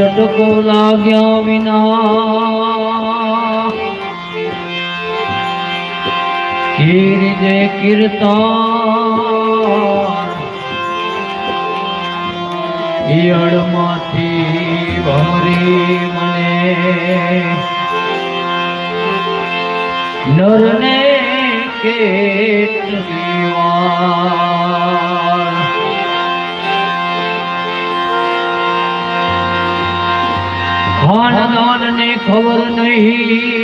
ચટકો લાગ્યા વિના કીર્તે કીર્તન ઈયળમાંથી ભરી મને નરને કેટલી વાર ધન ધન ને ખબર નહીં.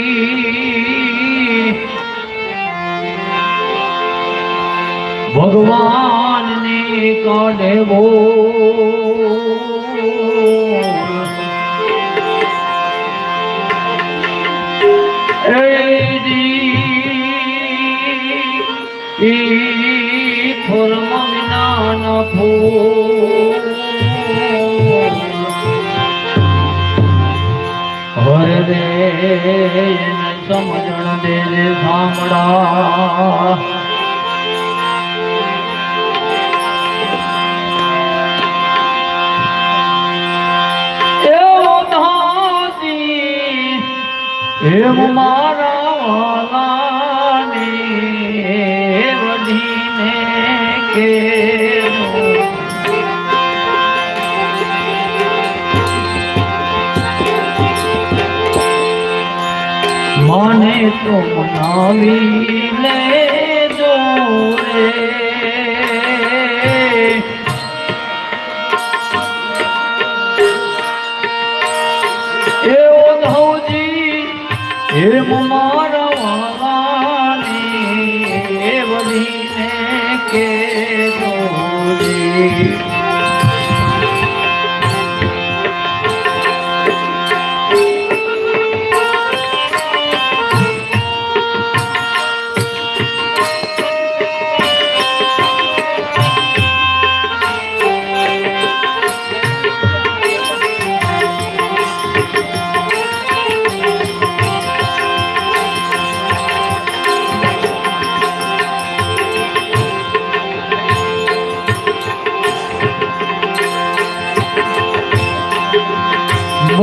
ભગવાન ને કાઢવો. એને સમજણ દે રે સાંભળા એવું મારા વાલા. તો મનાવી.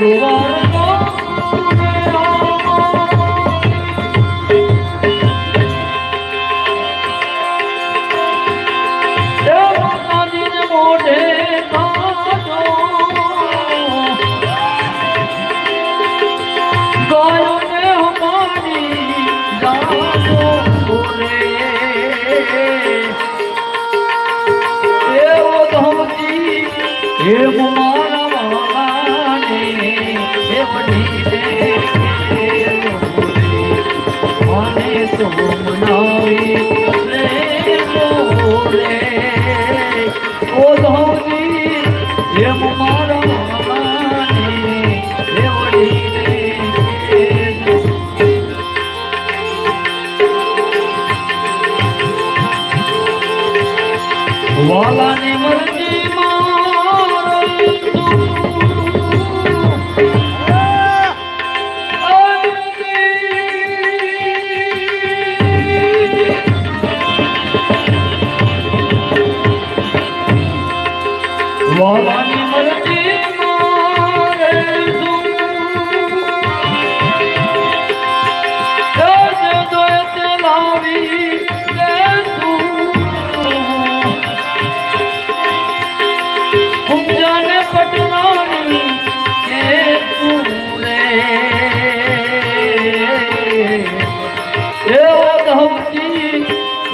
Tu amor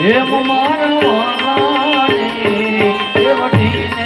એમ મારવાના ને એવટીને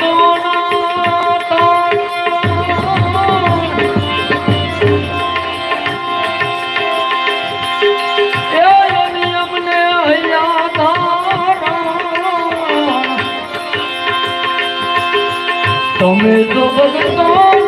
તમે તો ભગતો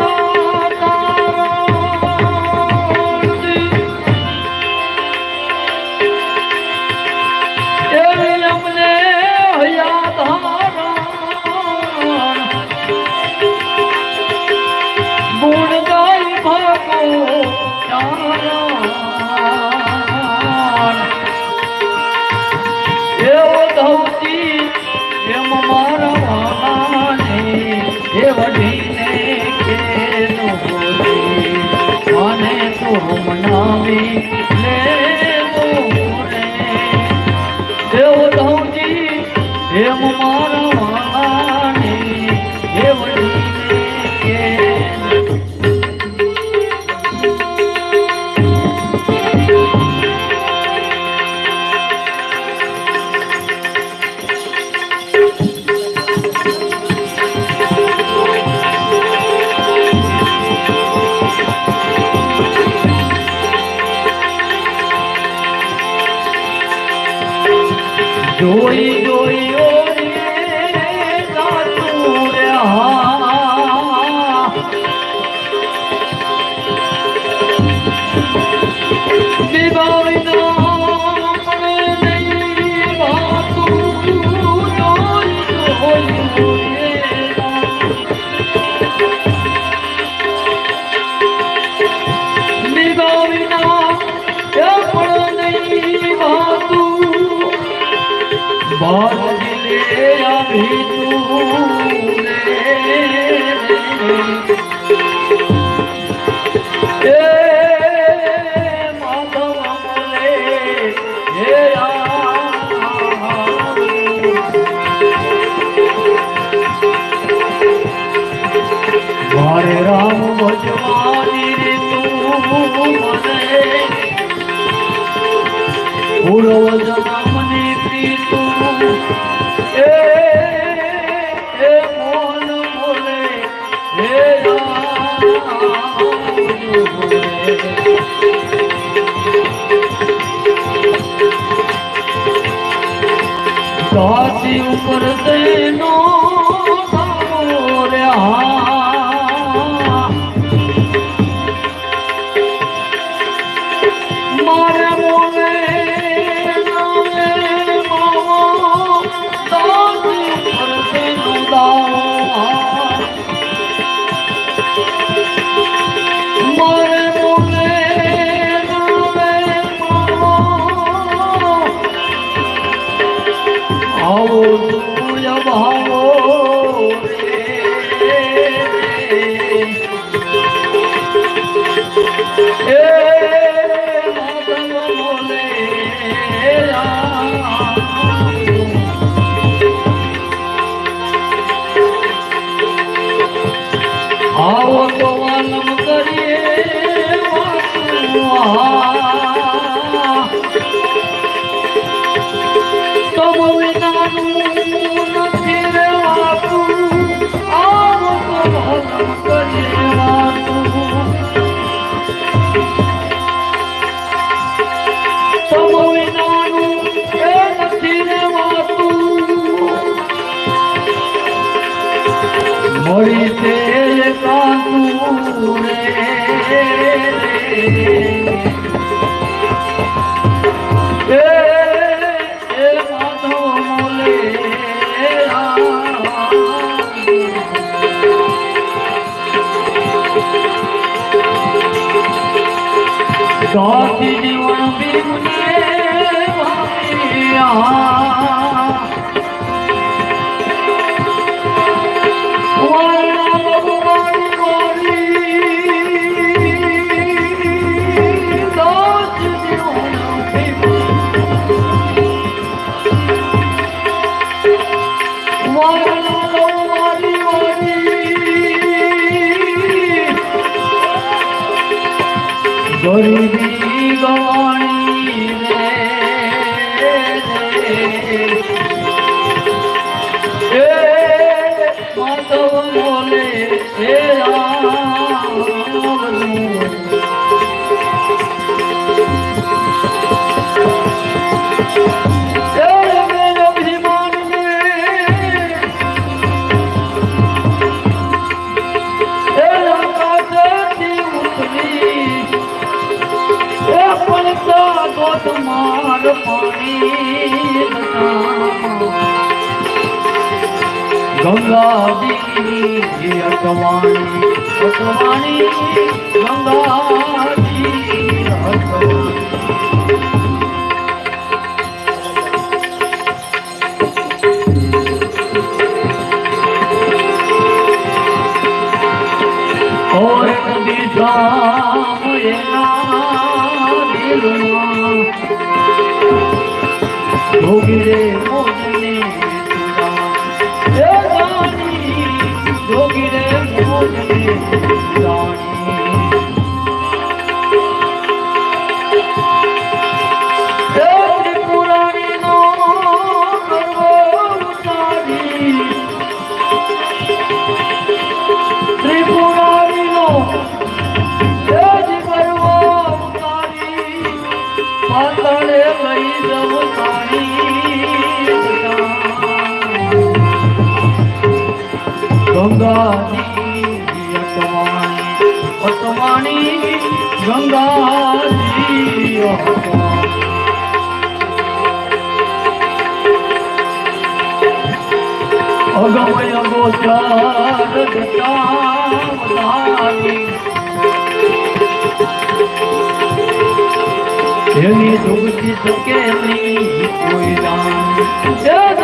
Oi! बाजले अभी तू Música ગંગા દીકરી જે અટવાણી અટવાણી ગંગા દીકરી અટવાણી ভোগিরে ગંગાજી અતમાણી ગંગાજી અતમાણી અગમય ગોચર એની દુઃખી શકે નહીં કોઈ રાણી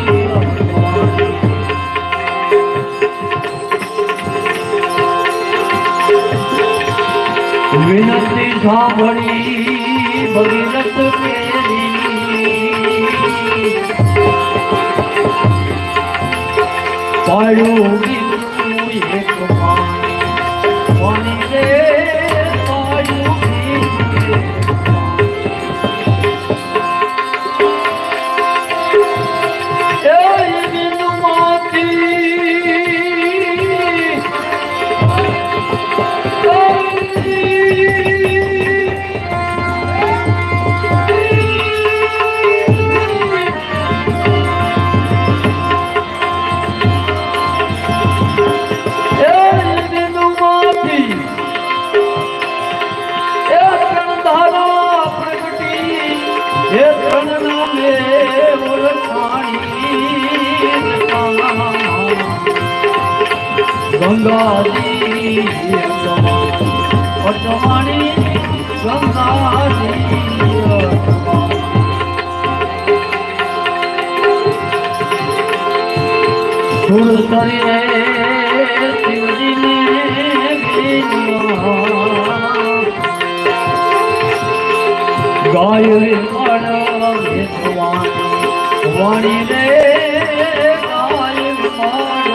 સાંભળી ભગીરથ ગાય વાણી રે ગાય વિમાન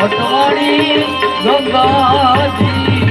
હટવાણી ગંગાજી.